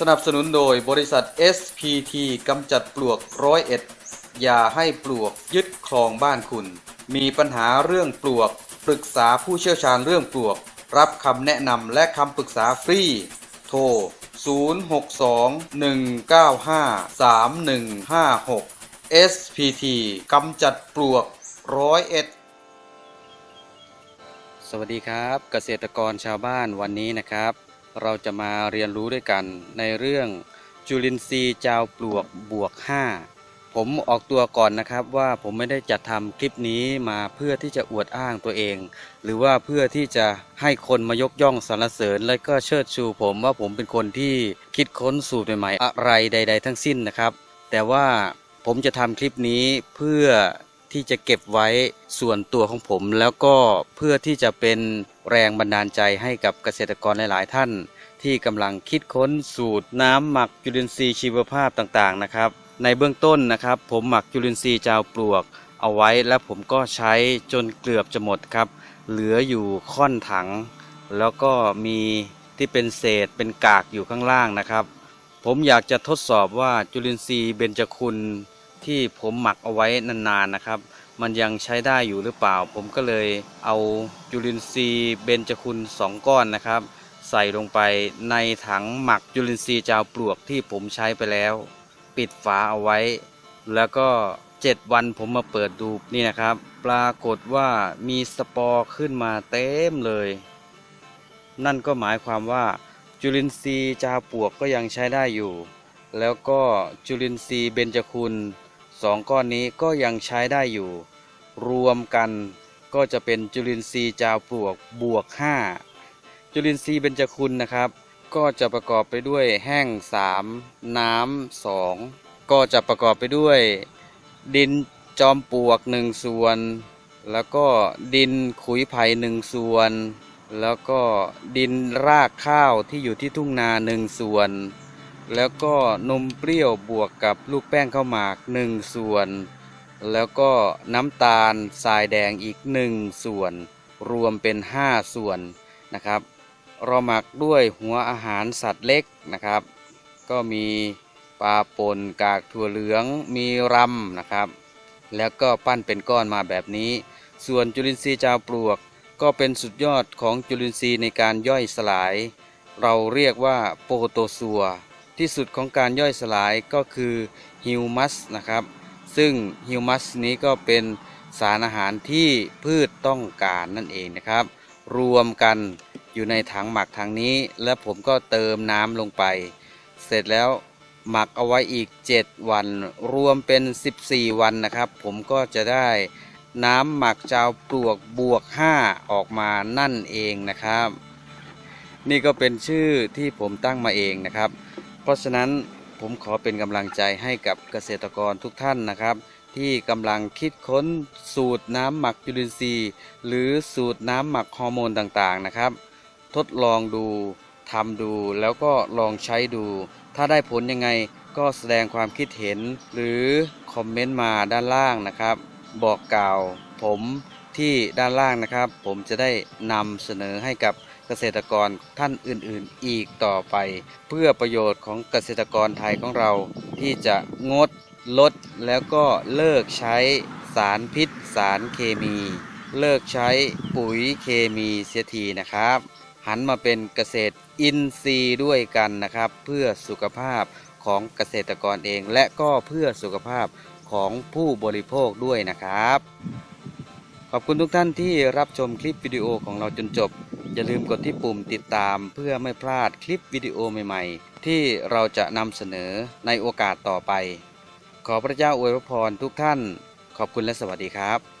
สนับสนุนโดยบริษัท SPT กำจัดปลวกร้อยเอ็ดอย่าให้ปลวกยึดครองบ้านคุณ มีปัญหาเรื่องปลวก ปรึกษาผู้เชี่ยวชาญเรื่องปลวก รับคำแนะนำและคำปรึกษาฟรี โทร 062-195-3156 SPT กำจัดปลวกร้อยเอ็ดสวัสดีครับ เกษตรกรชาวบ้านวันนี้นะครับ เราจะมาเรียนรู้ด้วยกันในเรื่องจุลินทรีย์จาวปลวกบวก 5 ผมออกตัวก่อนนะครับว่าผมไม่ได้จัดทำคลิปนี้มาเพื่อที่จะอวดอ้างตัวเอง หรือว่าเพื่อที่จะให้คนมายกย่องสรรเสริญ และก็เชิดชูผมว่าผมเป็นคนที่คิดค้นสูตรใหม่ๆอะไรใด ๆ ทั้งสิ้นนะครับ แต่ว่าผมจะทำคลิปนี้เพื่อที่จะเก็บไว้ส่วนตัวของผม แล้วก็เพื่อที่จะเป็นแรงบันดาลใจให้กับเกษตรกรหลาย ๆ ท่าน ที่กำลังคิดค้นสูตรน้ำหมักจุลินทรีย์ชีวภาพต่างๆนะครับ ในเบื้องต้นนะครับ ผมหมักจุลินทรีย์จาวปลวกเอาไว้แล้วผมก็ใช้จนเกือบจะหมดครับ เหลืออยู่ค่อนถัง แล้วก็มีที่เป็นเศษเป็นกากอยู่ข้างล่างนะครับ ผมอยากจะทดสอบว่าจุลินทรีย์เบญจคุณที่ผมหมักเอาไว้นานๆนะครับ มันยังใช้ได้อยู่หรือเปล่า ผมก็เลยเอาจุลินทรีย์เบญจคุณสองก้อนนะครับ ใส่ลงไปในถังหมักจุลินทรีย์จาวปลวกที่ผมใช้ไปแล้ว ปิดฝาเอาไว้ แล้วก็ 7 วันผมมาเปิดดูนี่นะครับ ปรากฏว่ามีสปอร์ขึ้นมาเต็มเลย นั่นก็หมายความว่า จุลินทรีย์จาวปลวกก็ยังใช้ได้อยู่ แล้วก็จุลินทรีย์เบญจคุณสองก้อนนี้ก็ยังใช้ได้อยู่ รวมกันก็จะเป็นจุลินทรีย์จาวปลวกบวก 5 จุลินทรีย์เบญจคุณนะครับ ก็จะประกอบไปด้วยแห้ง 3 น้ำ2ก็จะประกอบไปด้วย ดินจอมปลวก 1 ส่วน แล้วก็ดินขุยไผ่หนึ่งส่วน แล้วก็ดินรากข้าวที่อยู่ที่ทุ่งนาหนึ่งส่วน แล้วก็นมเปรี้ยวบวกกับลูกแป้งข้าวหมากหนึ่งส่วน แล้วก็น้ำตาลทรายแดงอีกหนึ่งส่วน รวมเป็น 5 ส่วนนะครับ เราหมักด้วยหัวอาหารสัตว์เล็กนะครับ ก็มีปลาป่นกากถั่วเหลืองมีรำนะครับ แล้วก็ปั้นเป็นก้อนมาแบบนี้ ส่วนจุลินทรีย์จาวปลวก ก็เป็นสุดยอดของจุลินทรีย์ในการย่อยสลาย เราเรียกว่าโปรโตซัว ที่สุดของการย่อยสลายก็คือฮิวมัสนะครับ ซึ่งฮิวมัสนี้ก็เป็นสารอาหารที่พืชต้องการนั่นเองนะครับ รวมกัน อยู่ในถังหมักถังนี้ แล้วผมก็เติมน้ำลงไป เสร็จแล้วหมักเอาไว้อีก 7 วัน รวมเป็น 14 วันนะครับ ผมก็จะได้น้ำหมักจาวปลวกบวก 5 ออกมานั่นเองนะครับ นี่ก็เป็นชื่อที่ผมตั้งมาเองนะครับ เพราะฉะนั้นผมขอเป็นกำลังใจให้กับเกษตรกรทุกท่านนะครับ ที่กำลังคิดค้นสูตรน้ำหมักจุลินทรีย์ หรือสูตรน้ำหมักฮอร์โมนต่างๆนะครับ ทดลองดูทำดูแล้วก็ลองใช้ดู ถ้าได้ผลยังไงก็แสดงความคิดเห็น หรือคอมเมนต์มาด้านล่างนะครับ บอกกล่าวผมที่ด้านล่างนะครับ ผมจะได้นำเสนอให้กับเกษตรกรท่านอื่นๆ อีกต่อไป เพื่อประโยชน์ของเกษตรกรไทยของเรา ที่จะงดลดแล้วก็เลิกใช้สารพิษ สารเคมี เลิกใช้ปุ๋ยเคมีเสียทีนะครับ หันมาเป็นเกษตรอินทรีย์ด้วยกันนะครับ เพื่อสุขภาพของเกษตรกรเอง และก็เพื่อสุขภาพของผู้บริโภคด้วยนะครับ ขอบคุณทุกท่านที่รับชมคลิปวิดีโอของเราจนจบ อย่าลืมกดที่ปุ่มติดตามเพื่อไม่พลาดคลิปวิดีโอใหม่ ๆ ที่เราจะนำเสนอในโอกาสต่อไป ขอพระเจ้าอวยพรทุกท่าน ขอบคุณและสวัสดีครับ